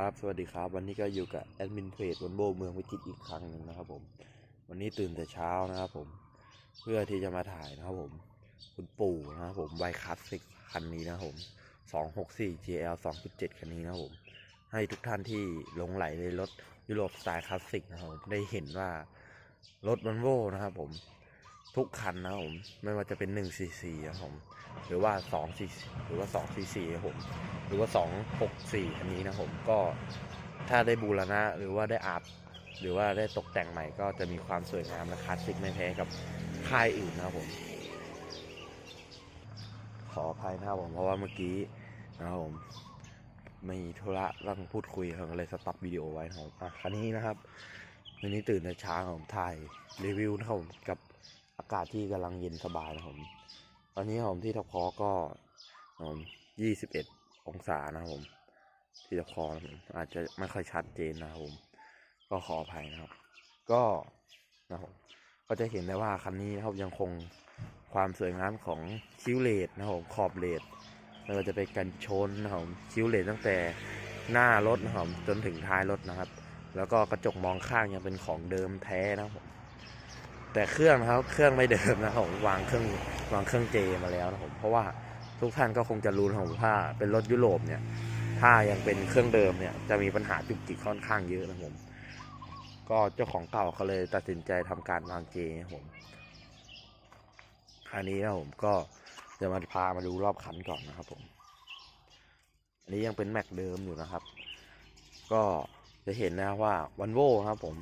ครับ สวัสดีครับ วันนี้ก็อยู่กับแอดมินเพจวันโบเมืองวิจิตรอีกครั้งหนึ่งนะครับผม วันนี้ตื่นแต่เช้านะครับผม เพื่อที่จะมาถ่ายนะครับผม คุณปู่นะครับผมไวคลาสสิกคันนี้นะครับผม 264 GL 2.7 คันนี้นะครับผม ให้ทุกท่านที่หลงไหลในรถยุโรปสไตล์คลาสสิกนะครับผมได้เห็นว่ารถวันโวนะครับผม ทุกคันนะผมไม่ว่าจะเป็น 1cc นะผมหรือว่า2 cc หรือว่า2 cc นะผมหรือว่า 264คันนี้นะผมก็ถ้าได้บูรณะหรือว่าได้อาบหรือว่าได้ตกแต่งใหม่ก็จะมีความสวยงามและคลาสสิกไม่แพ้กับค่ายอื่นนะครับผม ขออภัยนะครับผมเพราะว่าเมื่อกี้นะครับผมมีธุระต้องพูดคุยครับก็เลยสต็อปวิดีโอไว้นะครับผมอะคันนี้นะครับวันนี้ตื่นแต่เช้าผมถ่ายรีวิวนะครับผมกับ อากาศที่กำลังเย็นสบายนะผมตอนนี้ผมที่ทพก็ยี่สิบเอ็ดองศานะครับผม ที่ทพนะครับผมอาจจะไม่ค่อยชัดเจนนะครับผม ก็ขออภัยนะครับ ก็นะครับผมก็จะเห็นได้ว่าคันนี้นะครับยังคงความสวยงามของคิ้วเลดนะครับผมขอบเลดไม่ว่าจะเป็นกันชนนะครับผมคิ้วเลดตั้งแต่หน้ารถนะครับผมจนถึงท้ายรถนะครับ แล้วก็กระจกมองข้างยังเป็นของเดิมแท้นะครับผม แต่เครื่องนะครับเครื่องไม่เดิมนะครับผมวางเครื่องวางเครื่องเจมาแล้วนะครับผมเพราะว่าทุกท่านก็คงจะรู้นะครับผมถ้าเป็นรถยุโรปเนี่ย ถ้ายังเป็นเครื่องเดิมเนี่ยจะมีปัญหาจุกจิกค่อนข้างเยอะนะครับผม ก็เจ้าของเก่าเขาเลยตัดสินใจทำการวางเจนะครับผมคราวนี้นะครับผมก็จะมาพามาดูรอบคันก่อนนะครับผม อันนี้ยังเป็นแม็กเดิมอยู่นะครับ ก็จะเห็นนะครับว่าวันโวครับผม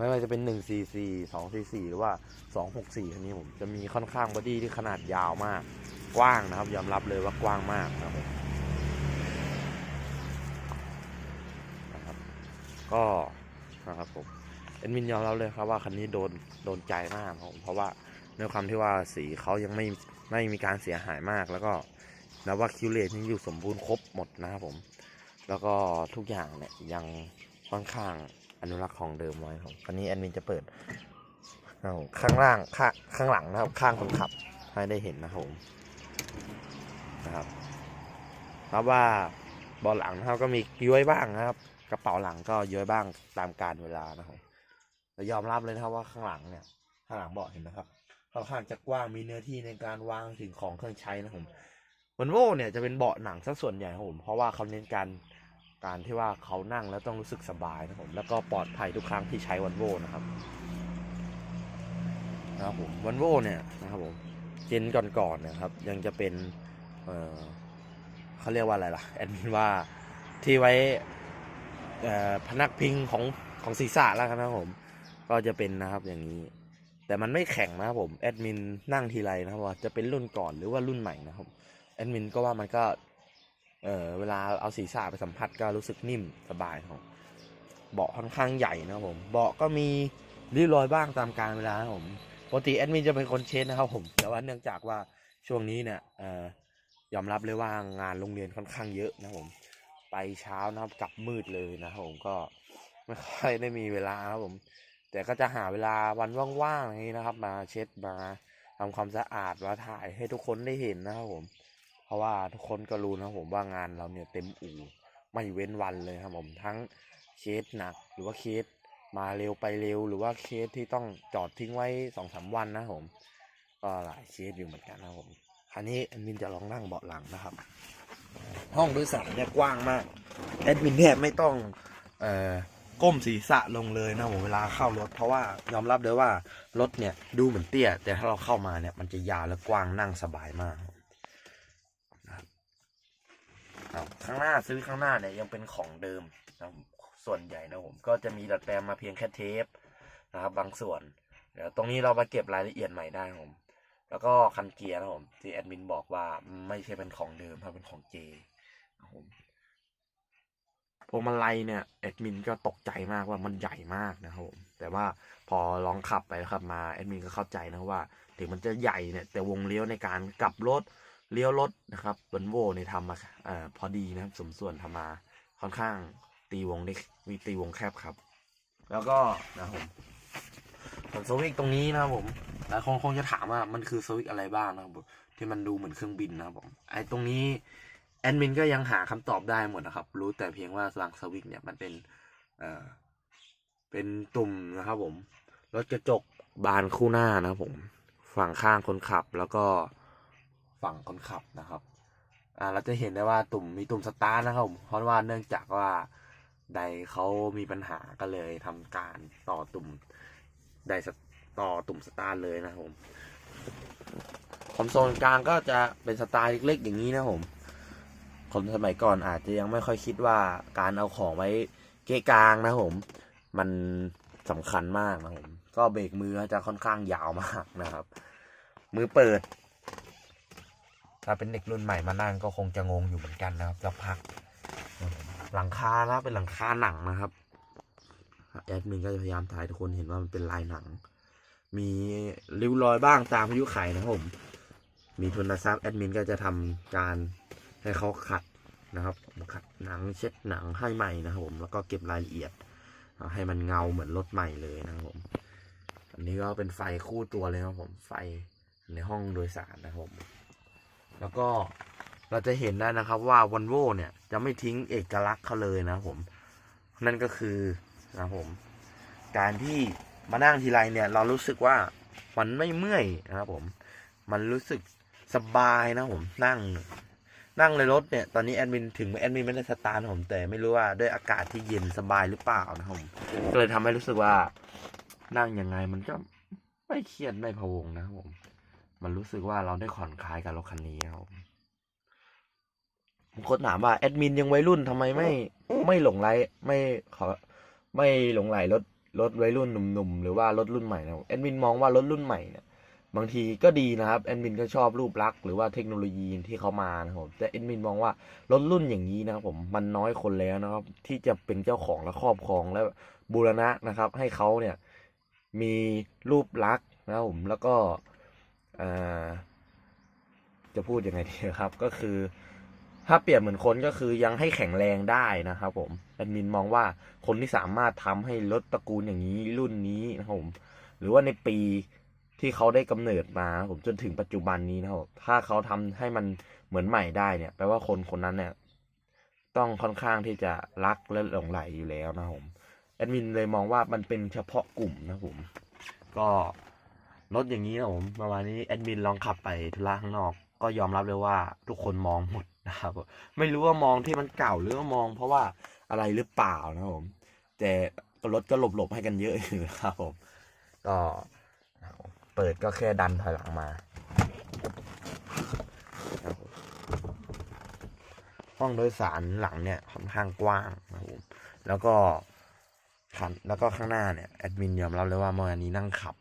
ไม่ว่าจะเป็น 1cc 2cc หรือว่า 264คันนี้ผมจะมีค่อนข้างบอดี้ที่ขนาดยาวมาก กว้างนะครับ ยอมรับเลยว่ากว้างมากนะครับนะครับ ก็นะครับผมเอ็นมินยอมรับเลยครับว่าคันนี้โดนโดนใจมากครับเพราะว่าในความที่ว่าสีเขายังไม่ไม่มีการเสียหายมาก แล้วก็นับว่าคิวเลตยังอยู่สมบูรณ์ครบหมดนะครับผม แล้วก็ทุกอย่างเนี่ยยังค่อนข้าง อนุรักษ์ของเดิมไว้ครับคันนี้แอดมินจะเปิดเอาข้างล่างข้างข้างหลังนะครับ ข้างคนขับให้ได้เห็นนะครับผมนะครับเพราะว่าเบอลหลังนะครับก็มีย้อยบ้างนะครับ กระเป๋าหลังก็ย้อยบ้างตามการเวลานะครับแต่ยอมรับเลยนะครับว่าข้างหลังเนี่ย ข้างหลังเบาะเห็นนะครับค่อนข้างจะกว้างมีเนื้อที่ในการวางถึงของเครื่องใช้นะครับผมวันโวเนี่ยจะเป็นเบาะหนังสักส่วนใหญ่ครับผมเพราะว่าเขาเน้นการ การที่ว่าเขานั่งแล้วต้องรู้สึกสบายนะครับผมแล้วก็ปลอดภัยทุกครั้งที่ใช้วันโวนะครับนะครับผมวันโวเนี่ยนะครับผมเจนก่อนๆนะครับ ยังจะเป็นเออเขาเรียกว่าอะไรล่ะแอดมินว่าที่ไว้พนักพิงของของศีรษะแล้วกันนะครับผม ก็จะเป็นนะครับอย่างนี้ แต่มันไม่แข็งนะครับผมแอดมินนั่งทีไรนะครับว่าจะเป็นรุ่นก่อนหรือว่ารุ่นใหม่นะครับแอดมินก็ว่ามันก็ เออเวลาเอาศีรษะไปสัมผัสก็รู้สึกนิ่มสบายครับเบาะค่อนข้างใหญ่นะครับผมเบาะก็มีริ้วรอยบ้างตามการเวลาครับผมปกติแอดมินจะเป็นคนเช็ดนะครับผมแต่ว่าเนื่องจากว่าช่วงนี้เนี่ยเออยอมรับเลยว่างานโรงเรียนค่อนข้างเยอะนะครับผม ไปเช้านะครับกลับมืดเลยนะครับผมก็ไม่ค่อยได้มีเวลาครับผม แต่ก็จะหาเวลาวันว่างๆอย่างนี้นะครับ มาเช็ดมาทำความสะอาดมาถ่ายให้ทุกคนได้เห็นนะครับผม ราะว่าทุกคนก็รู้นะผมว่างานเราเนี่ยเต็มอู่ไม่เว้นวันเลยครับผมทั้งเคสหนักหรือว่าเคสมาเร็วไปเร็ว หรือว่าเคสที่ต้องจอดทิ้งไว้สองสามวันนะผมก็หลายเคสอยู่เหมือนกันนะผมคราวนี้แอดมินจะลองนั่งเบาะหลังนะครับ ห้องโดยสารเนี่ยกว้างมากแอดมินเนี่ยไม่ต้องเอ่อก้มศีรษะลงเลยนะผมเวลาเข้ารถ เพราะว่ายอมรับเลยว่ารถเนี่ยดูเหมือนเตี้ย แต่ถ้าเราเข้ามาเนี่ยมันจะยาวและกว้างนั่งสบายมาก ครับ ข้างหน้าซื้อข้างหน้าเนี่ยยังเป็นของเดิมนะครับส่วนใหญ่นะผมก็จะมีดัดแปลงมาเพียงแค่เทปนะครับ บางส่วน เดี๋ยวตรงนี้เรามาเก็บรายละเอียดใหม่ได้ครับผม แล้วก็คันเกียร์นะผมที่แอดมินบอกว่าไม่ใช่เป็นของเดิมครับเป็นของเจนะครับผมพวงมาลัยเนี่ยแอดมินก็ตกใจมากว่ามันใหญ่มากนะครับผมแต่ว่าพอลองขับไปขับมาแอดมินก็เข้าใจนะว่า ถึงมันจะใหญ่เนี่ยแต่วงเลี้ยวในการกลับรถ เลี้ยวรถนะครับเบนโวเนี่ยทำมาอ่อพอดีนะครับ สมส่วนทำมาค่อนข้างตีวงได้มีตีวงแคบครับ แล้วก็นะครับผมส่วนสวิตช์ตรงนี้นะครับผมหลายคนคงจะถามว่ามันคือสวิตอะไรบ้างนะครับที่มันดูเหมือนเครื่องบินนะครับผมไอ้ตรงนี้แอดมินก็ยังหาคำตอบได้หมดนะครับ รู้แต่เพียงว่าลังสวิกเนี่ยมันเป็นเอ่อเป็นตุ่มนะครับผมรถกระจกบานคู่หน้านะครับผม ฝั่งข้างคนขับแล้วก็ ฝั่งคนขับนะครับอ่าเราจะเห็นได้ว่าตุ่มมีตุ่มสตาร์ทนะครับผมเพราะว่าเนื่องจากว่าไดเขามีปัญหาก็เลยทำการต่อตุ่มไดต่อตุ่มสตาร์ทเลยนะครับผมคอนโซลกลางก็จะเป็นสไตล์เล็กๆ อย่างนี้นะครับผมคนสมัยก่อนอาจจะยังไม่ค่อยคิดว่าการเอาของไว้เกะกลางนะครับผม มันสำคัญมากนะครับผม ก็เบรกมือจะค่อนข้างยาวมากนะครับ มือเปิด ถ้าเป็นเด็กรุ่นใหม่มานั่งก็คงจะงงอยู่เหมือนกันนะครับสักพัก หลังคานะเป็นหลังคาหนังนะครับแอดมินก็จะพยายามถ่ายทุกคนเห็นว่ามันเป็นลายหนัง มีริ้วรอยบ้างตามพายุไข่นะครับผม มีทุนทรัพย์แอดมินก็จะทำการให้เขาขัดนะครับขัดหนังเช็ดหนังให้ใหม่นะครับผมแล้วก็เก็บรายละเอียด ให้มันเงาเหมือนรถใหม่เลยนะครับผม อันนี้ก็เป็นไฟคู่ตัวเลยนะครับผมไฟในห้องโดยสารนะครับผม แล้วก็เราจะเห็นได้นะครับว่าวันโวเนี่ยจะไม่ทิ้งเอกลักษณ์เขาเลยนะผม นั่นก็คือนะผม การที่มานั่งทีไรเนี่ย เรารู้สึกว่ามันไม่เมื่อยนะครับผม มันรู้สึกสบายนะผมนั่ง นั่งในรถเนี่ยตอนนี้แอดมินถึงแอดมินไม่ได้สตาร์ทผมแต่ไม่รู้ว่าด้วยอากาศที่เย็นสบายหรือเปล่านะครับผมก็เลยทำให้รู้สึกว่า นั่งยังไงมันก็ไม่เครียดไม่พะวงนะครับผม มันรู้สึกว่าเราได้ผ่อนคลายกับรถคันนี้ครับผมผมก็ถามว่าแอดมินยังวัยรุ่นทำไมไม่ไม่หลงไหลไม่ขอไม่หลงไหลรถรถวัยรุ่นหนุ่มๆหรือว่ารถรุ่นใหม่นะแอดมินมองว่ารถรุ่นใหม่เนี่ยบางทีก็ดีนะครับแอดมินก็ชอบรูปลักษณ์หรือว่าเทคโนโลยีที่เขามานะครับผมแต่แอดมินมองว่ารถรุ่นอย่างนี้นะครับผมมันน้อยคนแล้วนะครับ ที่จะเป็นเจ้าของและครอบครองและบูรณะนะครับ ให้เขาเนี่ยมีรูปลักษณ์นะครับผมแล้วก็ จะพูดยังไงดีครับ ก็คือ ถ้าเปรียบเหมือนคนก็คือยังให้แข็งแรงได้นะครับผมแอดมินมองว่าคนที่สามารถทำให้รถตระกูลอย่างนี้รุ่นนี้นะครับผม หรือว่าในปีที่เขาได้กำเนิดมาครับผมจนถึงปัจจุบันนี้นะครับถ้าเขาทำให้มันเหมือนใหม่ได้เนี่ยแปลว่าคนคนนั้นเนี่ยต้องค่อนข้างที่จะรักและหลงไหลอยู่แล้วนะครับผมแอดมินเลยมองว่ามันเป็นเฉพาะกลุ่มนะครับผม ก็ รถอย่างนี้นะผมประมาณนี้แอดมินลองขับไปธุระข้างนอก ก็ยอมรับเลยว่าทุกคนมองหมดนะครับไม่รู้ว่ามองที่มันเก่าหรือว่ามอง เพราะว่าอะไรหรือเปล่านะผม แต่รถก็หลบๆให้กันเยอะอยู่นะครับผม ก็เปิดก็แค่ดันถอยหลังมาห้องโดยสารหลังเนี่ยค่อนข้างกว้างนะครับผมแล้วก็แล้วก็ข้างหน้าเนี่ยแอดมินยอมรับเลยว่าเมื่อนี้นั่งขับ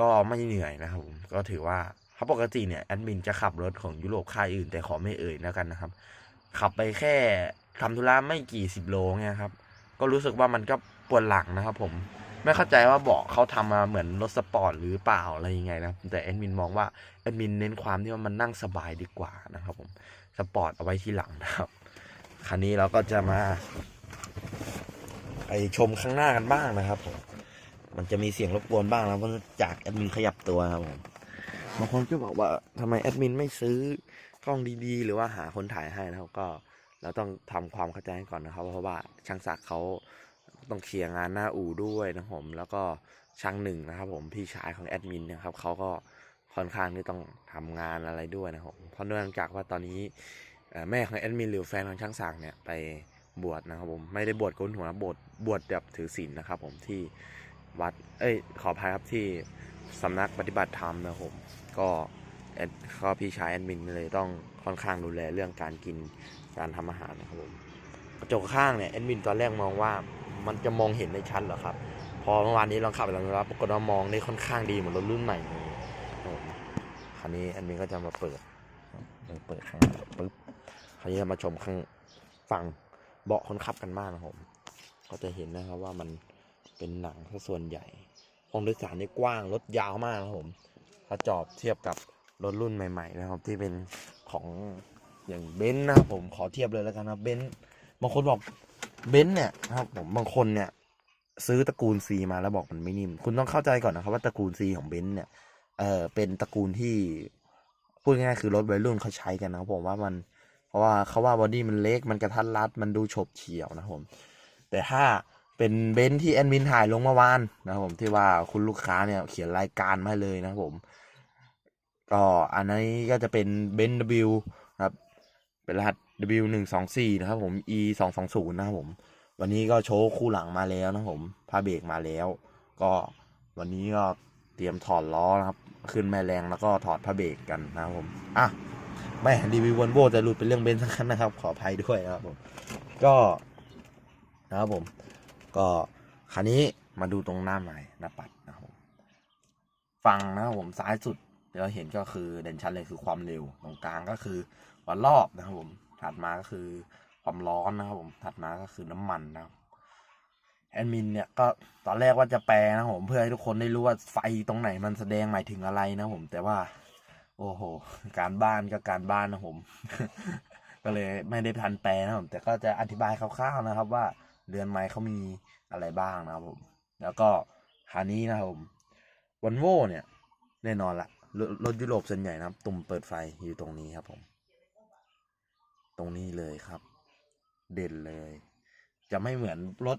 ก็ไม่เหนื่อยนะครับผมก็ถือว่าเพราปกติเนี่ยแอดมินจะขับรถของยุโรปค่ายอื่นแต่ขอไม่เอ่ยแล้วกันนะครับ ขับไปแค่ทำธุระไม่กี่สิบโลเนี่ยครับ ก็รู้สึกว่ามันก็ปวดหลังนะครับผมไม่เข้าใจว่าเบาะเขาทำมาเหมือนรถสปอร์ตหรือเปล่าอะไรยังไงนะแต่แอดมินมองว่าแอดมินเน้นความที่ว่ามันนั่งสบายดีกว่านะครับผมสปอร์ตเอาไว้ที่หลังนะครับคันนี้เราก็จะมา ไปชมข้างหน้ากันบ้างนะครับผม มันจะมีเสียงรบกวนบ้างนะเพราะจากแอดมินขยับตัวครับผมบางคนก็บอกว่าทำไมแอดมินไม่ซื้อกล้องดีๆ หรือว่าหาคนถ่ายให้นะครับก็เราต้องทำความเข้าใจให้ก่อนนะครับ เพราะว่าช่างศักดิ์เขาต้องเคลียร์งานหน้าอู่ด้วยนะผมแล้วก็ช่างหนึ่งนะครับ ผมพี่ชายของแอดมินนะครับเขาก็ค่อนข้างที่ต้องทำงานอะไรด้วยนะครับผมเพราะเนื่องจากว่าตอนนี้แม่ของแอดมินหรือแฟนของช่างศักดิ์เนี่ยไปบวชนะครับผมไม่ได้บวชโกนหัวบวชบวชแบบถือศีลนะครับ ผมที่ วัด เอ้ย ขออภัยครับที่สำนักปฏิบัติธรรมนะครับผม ก็แอดก็พี่ชายแอดมินเลยต้องค่อนข้างดูแลเรื่องการกินการทำอาหารนะครับผมกระจกข้างเนี่ยแอดมินตอนแรกมองว่ามันจะมองเห็นได้ชัดเหรอครับ พอเมื่อวานนี้ลองขับไปแล้วนะครับปรากฏว่ามองได้ค่อนข้างดีเหมือนรถรุ่นใหม่เลยคราวนี้แอดมินก็จะมาเปิดเปิดข้างปึ๊บคราวนี้มาชมข้างฝั่งเบาะคนขับกันบ้างนะครับผมก็จะเห็นนะครับว่ามัน เป็นหนังซะส่วนใหญ่ห้องโดยสารนี่กว้างรถยาวมากนะครับผมถ้าจอบเทียบกับรถรุ่นใหม่ ๆ นะครับ ที่เป็นของอย่างเบนซ์นะครับผมขอเทียบเลยแล้วกันนะเบนซ์บางคนบอกเบนซ์เนี่ยนะครับผมบางคนเนี่ย ซื้อตระกูลซีมาแล้วบอกมันไม่นิ่ม คุณต้องเข้าใจก่อนนะครับว่าตระกูลซีของเบนซ์เนี่ยเออเป็นตระกูลที่พูดง่ายๆคือรถวัยรุ่นเขาใช้กันนะครับผมว่ามันผราะว่าเขาว่าบอดี้มันเล็กมันกระทัดรัดมันดูโฉบเฉี่ยวนะครับผม แต่ถ้า เป็นเบนที่แอดมินถ่ายลงเมื่อวานนะครับผมที่ว่าคุณลูกค้าเนี่ยเขียนรายการมาเลยนะครับผม ก็อันนี้ก็จะเป็นเบน W ครับ เป็นรหัส W หนึ่งสองสี่นะครับผม E สองสองศูนย์นะครับผม วันนี้ก็โชว์คู่หลังมาแล้วนะครับผมพาเบรกมาแล้ว ก็วันนี้ก็เตรียมถอดล้อนะครับ ขึ้นแม่แรงแล้วก็ถอดพาเบรกกันนะครับผมอะไม่รีวิววันโบจะหลุดเป็นเรื่องเบนซ์ทั้งนั้นนะครับ ขออภัยด้วยนะครับผม ก็นะครับผม ก็คันนี้มาดูตรงหน้าใหม่หน้าปัดนะครับผมฟังนะครับผมซ้ายสุดเราเห็นก็คือเด่นชัดเลยคือความเร็วตรงกลางก็คือวันรอบนะครับผมถัดมาก็คือความร้อนนะครับผมถัดมาก็คือน้ำมันนะครับแอดมินเนี่ยก็ตอนแรกว่าจะแปลนะผมเพื่อให้ทุกคนได้รู้ว่าไฟตรงไหนมันแสดงหมายถึงอะไรนะผม แต่ว่า โอ้โห การบ้านก็การบ้านนะผม ก็เลยไม่ได้ทันแปลนะผมแต่ก็จะอธิบายคร่าวๆนะครับว่า เรือนไม้เขามีอะไรบ้างนะครับผม แล้วก็คันนี้นะครับผมวันโวเนี่ยแน่นอนละรถยุโรปส่วนใหญ่นะครับ ตุ่มเปิดไฟอยู่ตรงนี้ครับผม ตรงนี้เลยครับ เด่นเลย จะไม่เหมือนรถ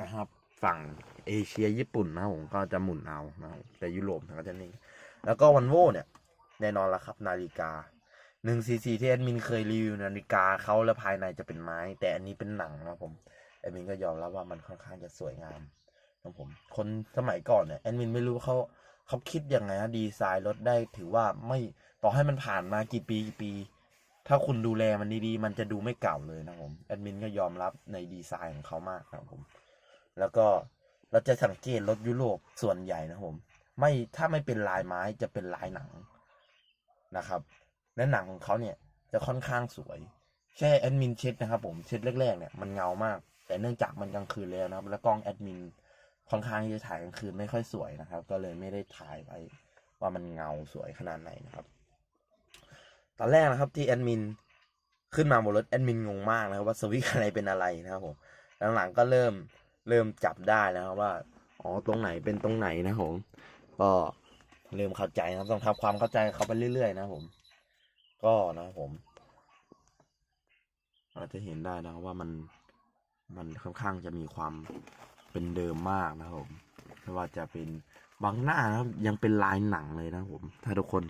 นะครับ ฝั่งเอเชียญี่ปุ่นนะผมก็จะหมุนเอานะแต่ยุโรปก็จะนิ่งแล้วก็วันโวเนี่ย แน่นอนละครับ นาฬิกาหนึ่งซีซีที่แอดมินเคยรีวิวนาฬิกาเขาแล้วภายในจะเป็นไม้ แต่อันนี้เป็นหนังนะผม แอดมินก็ยอมรับว่ามันค่อนข้างจะสวยงามนะผม คนสมัยก่อนเนี่ยแอดมินไม่รู้เขาเขาคิดยังไงนะดีไซน์รถได้ถือว่าไม่ต่อให้มันผ่านมากี่ปีกี่ปี ถ้าคุณดูแลมันดีๆ มันจะดูไม่เก่าเลยนะผมแอดมินก็ยอมรับในดีไซน์ของเขามากนะผม แล้วก็เราจะสังเกตรถยุโรปส่วนใหญ่นะผม ไม่ถ้าไม่เป็นลายไม้จะเป็นลายหนังนะครับและหนังของเขาเนี่ยจะค่อนข้างสวย แค่แอดมินเช็ดนะครับผมเช็ดแรกๆเนี่ยมันเงามาก แต่เนื่องจากมันกลางคืนแล้วนะครับ แล้วกล้องแอดมินค่อนข้างที่จะถ่ายกลางคืนไม่ค่อยสวยนะครับ ก็เลยไม่ได้ถ่ายไว้ว่ามันเงาสวยขนาดไหนนะครับ ตอนแรกนะครับที่แอดมินขึ้นมาบนรถแอดมินงงมากนะครับว่าสวิตอะไรเป็นอะไรนะครับผมหลังๆก็เริ่มเริ่มจับได้แล้วครับว่าอ๋อตรงไหนเป็นตรงไหนนะผมก็เริ่มเข้าใจนะครับต้องทำความเข้าใจเขาไปเรื่อยๆ นะผม ก็นะครับผม เราจะเห็นได้นะครับว่ามัน มันค่อนข้างจะมีความเป็นเดิมมากนะครับผมไม่ว่าจะเป็นบางหน้านะครับยังเป็นลายหนังเลยนะครับผม ถ้าทุกคน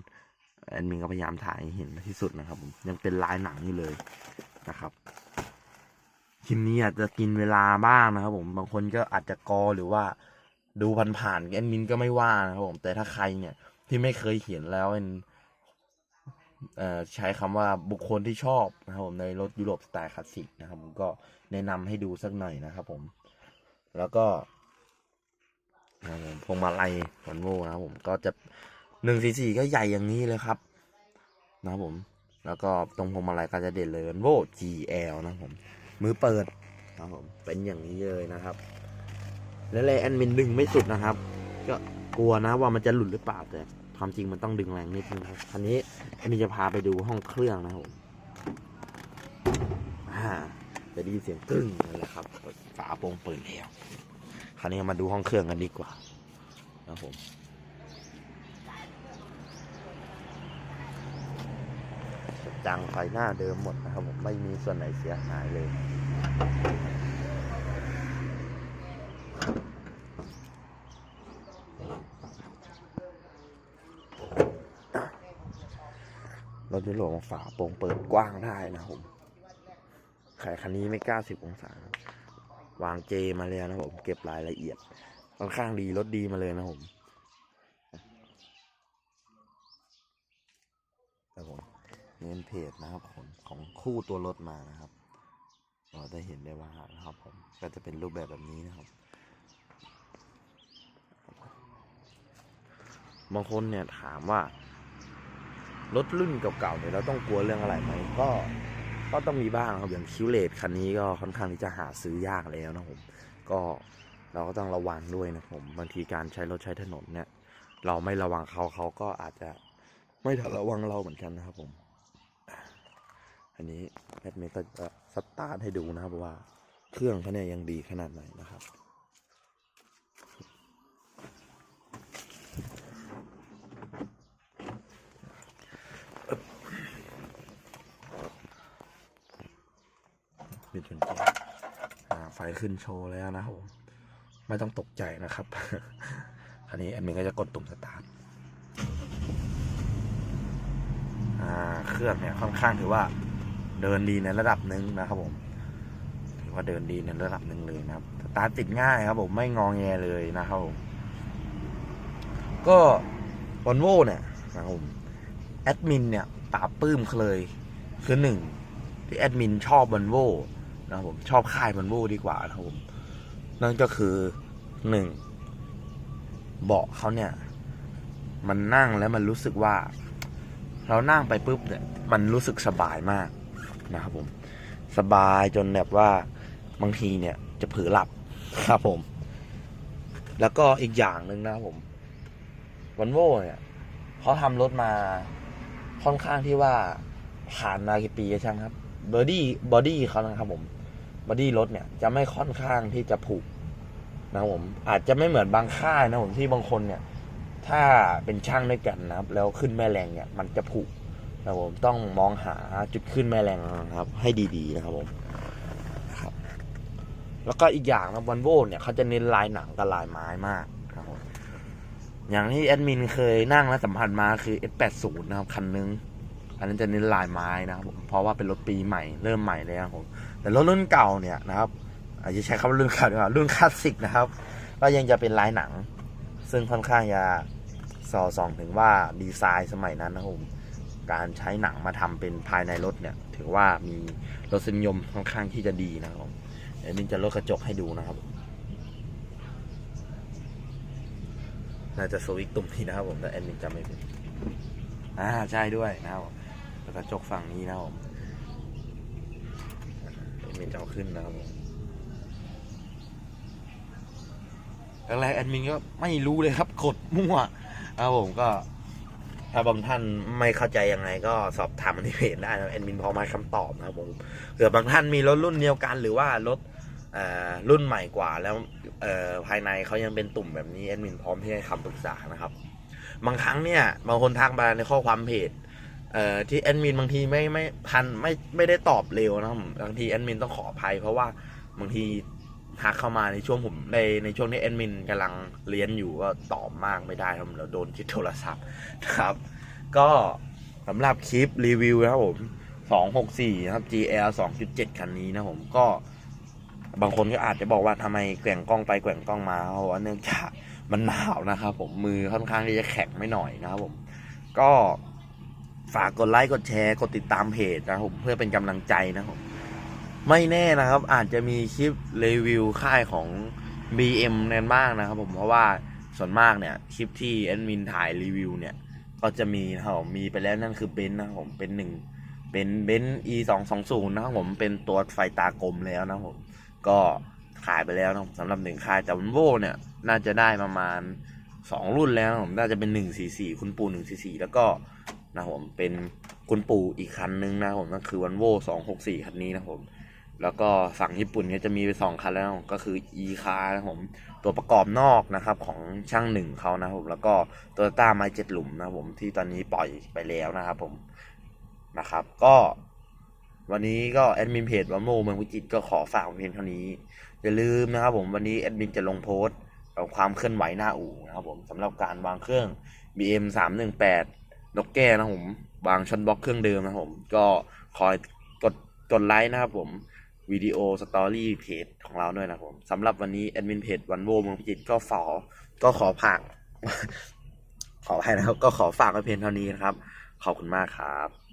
แอดมินก็พยายามถ่ายให้เห็นที่สุดนะครับผมยังเป็นลายหนังอยู่เลยนะครับคลิปนี้อาจจะกินเวลาบ้างนะครับ ผมบางคนก็อาจจะกอหรือว่าดูผ่านๆแอดมินก็ไม่ว่านะครับผมแต่ถ้าใครเนี่ยที่ไม่เคยเห็นแล้วเป็น ใช้คำว่าบุคคลที่ชอบนะครับผมในรถยุโรปสไตล์คลาสสิกนะครับผมก็แนะนำให้ดูสักหน่อยนะครับผม แล้วก็นะครับผมพวงมาลัยวันโวนะครับผมก็จะหนึ่งสี่สี่ก็ใหญ่อย่างนี้เลยครับนะครับผม แล้วก็ตรงพวงมาลัยก็จะเด่นเลยวันโว GL นะครับผมมือเปิดนะครับผมเป็นอย่างนี้เลยนะครับ และแรงแอดมินดึงไม่สุดนะครับ ก็กลัวนะว่ามันจะหลุดหรือเปล่าแต่ ความจริงมันต้องดึงแรงนิดนึงครับคันนี้แอดมินจะพาไปดูห้องเครื่องนะครับผมอ่าจะได้ยินเสียงกึ้งนั่นแหละครับ ฝาโปร่งเปิดแล้วคันนี้มาดูห้องเครื่องกันดีกว่านะครับผมจังไฟหน้าเดิมหมดนะครับผมไม่มีส่วนไหนเสียหายเลย ถยุโรปฝาโปร่งเปิดกว้างได้นะผมขายคันนี้ไม่กล้าสิบองศา วางเจมาเลยนะผมเก็บรายละเอียดค่อนข้างดีรถดีมาเลยนะผมครับผมเน้นเพจนะครับผมของคู่ตัวรถมานะครับเราได้เห็นได้ว่านะครับผมก็จะเป็นรูปแบบแบบนี้นะครับ บางคนเนี่ยถามว่า รถรุ่นเก่าๆเนี่ยเราต้องกลัวเรื่องอะไรไหมก็ก็ต้องมีบ้างครับอย่างคิวเลตคันนี้ก็ค่อนข้างที่จะหาซื้อยากแล้วนะผมก็เราก็ต้องระวังด้วยนะผมบางทีการใช้รถใช้ถนนเนี่ย เราไม่ระวังเขาเขาก็อาจจะไม่ทันระวังเราเหมือนกันนะครับผม อันนี้แอดมินก็จะสตาร์ทให้ดูนะครับว่าเครื่องเขาเนี่ยยังดีขนาดไหนนะครับ ปิดกุญแจอ่ไฟขึ้นโชว์แล้วนะครับผมไม่ต้องตกใจนะครับคราวนี้แอดมินก็จะกดตุ่มสตาร์ทเครื่องเนี่ยค่อนข้างถือว่าเดินดีในระดับหนึ่งนะครับผมถือว่าเดินดีในระดับหนึ่งเลยนะครับสตาร์ทติดง่ายครับผมไม่งองแงเลยนะครับผมก็วอลโวเนี่ยนะครับผมแอดมินเนี่ยปราบปลื้มเลยคือหนึ่งที่แอดมินชอบวอลโว นะครับผมชอบค่ายวอลโวดีกว่านะครับผม นั่นก็คือหนึ่งเบาะเขาเนี่ย มันนั่งแล้วมันรู้สึกว่า เรานั่งไปปุ๊บเนี่ย มันรู้สึกสบายมากนะครับผม สบายจนแบบว่าบางทีเนี่ย จะเผลอหลับครับผม แล้วก็อีกอย่างหนึ่งนะครับผมวันโวเนี่ยเขาทำรถมาค่อนข้างที่ว่าผ่านมากี่ปีก็ช่างครับบอดี้บอดี้เขานะครับผม บอดี้รถเนี่ยจะไม่ค่อนข้างที่จะผุนะผมอาจจะไม่เหมือนบางค่ายนะผมที่บางคนเนี่ย ถ้าเป็นช่างด้วยกันนะครับ แล้วขึ้นแม่แรงเนี่ย มันจะผุนะผมต้องมองหาจุดขึ้นแม่แรงนะครับ ให้ดีๆนะครับผมครับ แล้วก็อีกอย่างนะวันโวเนี่ยเขาจะเน้นลายหนังกับลายไม้มากครับผมอย่างที่แอดมินเคยนั่งและสัมผัสมาคือ S80 นะครับคันนึงอันนั้นจะเน้นลายไม้นะครับผมเพราะว่าเป็นรถปีใหม่เริ่มใหม่เลยนะครับผม แต่รถรุ่นเก่าเนี่ยนะครับอาจจะใช้คำว่ารุ่นเก่าดีกว่ารุ่นคลาสสิกนะครับก็ยังจะเป็นลายหนัง ซึ่งค่อนข้างจะสอส่องถึงว่าดีไซน์สมัยนั้นนะครับผมการใช้หนังมาทำเป็นภายในรถเนี่ย ถือว่ามีรสนิยมค่อนข้างที่จะดีนะครับผมเดี๋ยวมินจะลดกระจกให้ดูนะครับน่าจะสวิกตุ่มนี้นะครับผมแต่แอดมินจำไม่ผิดอ่าใช่ด้วยนะครับกระจกฝั่งนี้นะครับผม มินจะเอาขึ้นนะครับผมแรกแอดมินก็ไม่รู้เลยครับกดมั่วครับผมก็ ถ้าบางท่านไม่เข้าใจยังไง ก็สอบถามมาที่เพจได้นะแอดมินพอมาคำตอบนะครับผมเผื่อบางท่านมีรถรุ่นเดียวกันหรือว่ารถรุ่นใหม่กว่าแล้วภายในเขายังเป็นตุ่มแบบนี้แอดมินพร้อมที่จะคำปรึกษานะครับ บางครั้งเนี่ยบางคนทักมาในข้อความเพจ เอ่อที่แอดมินบางทีไม่ไม่ทันไม่ไม่ได้ตอบเร็วนะครับบางทีแอดมินต้องขออภัย เพราะว่าบางทีทักเข้ามาในช่วงผมในในช่วงที่แอดมินกำลังเรียนอยู่ก็ตอบมากไม่ได้ครับเราโดนคิดโทรศัพท์นะครับ ก็สำหรับคลิปรีวิวนะครับผม264นะครับ GL 2.7 คันนี้นะผมก็บางคนก็อาจจะบอกว่าทำไมแกว่งกล้องไปแกว่งกล้องมาเพราะว่าเนื่องจากมันหนาวนะครับผมมือค่อนข้างที่จะแข็งไม่หน่อยนะครับผม ก็ ฝากกดไลค์กดแชร์กดติดตามเพจนะครับผมเพื่อเป็นกำลังใจนะครับไม่แน่นะครับ อาจจะมีคลิปรีวิวค่ายของ BM แน่นบ้างนะครับ ผมเพราะว่าส่วนมากเนี่ยคลิปที่แอดมินถ่ายรีวิวเนี่ย ก็จะมีนะครับผมมีไปแล้วนั่นคือเบนซ์นะครับผมเป็นหนึ่งเป็นเบนซ์ e สองสองศูนย์นะครับผมเป็นตัวไฟตากลมแล้วนะครับผมก็ขายไปแล้วนะสำหรับหนึ่งค่ายแต่วันโวเนี่ย น่าจะได้ประมาณสองรุ่นแล้วนะครับผมน่าจะเป็นหนึ่งสี่สี่คุณปู่หนึ่งสี่สี่แล้วก็ นะผมเป็นคุณปู่อีกคันนึงนะผมนั่นคือวันโว่สองหกสี่คันนี้นะผม แล้วก็ฝั่งญี่ปุ่นก็จะมีไปสองคันแล้วก็คือ e คานะผม ตัวประกอบนอกนะครับของช่างหนึ่งเขานะผมแล้วก็ตัวต้าไม้เจ็ดหลุมนะผมที่ตอนนี้ปล่อยไปแล้วนะครับผมนะครับ ก็วันนี้ก็แอดมินเพจวัมโมเมืองพิจิตก็ขอฝากเพียงเท่านี้ อย่าลืมนะครับผมวันนี้แอดมินจะลงโพสต์ความเคลื่อนไหวหน้าอู่นะครับผมสำหรับการวางเครื่อง BM 3 1 8 นกแก้นะผมวางชั้นบล็อกเครื่องเดิมนะผม ก็คอยกดกดไลค์นะครับผมวิดีโอสตอรี่เพจของเราด้วยนะผมสำหรับวันนี้แอดมินเพจวันโวเมืองพิจิตรก็ฝอก็ขอฝากขอให้นะครับ ก็ขอฝากไว้เพียงเท่านี้นะครับ ขอบคุณมากครับ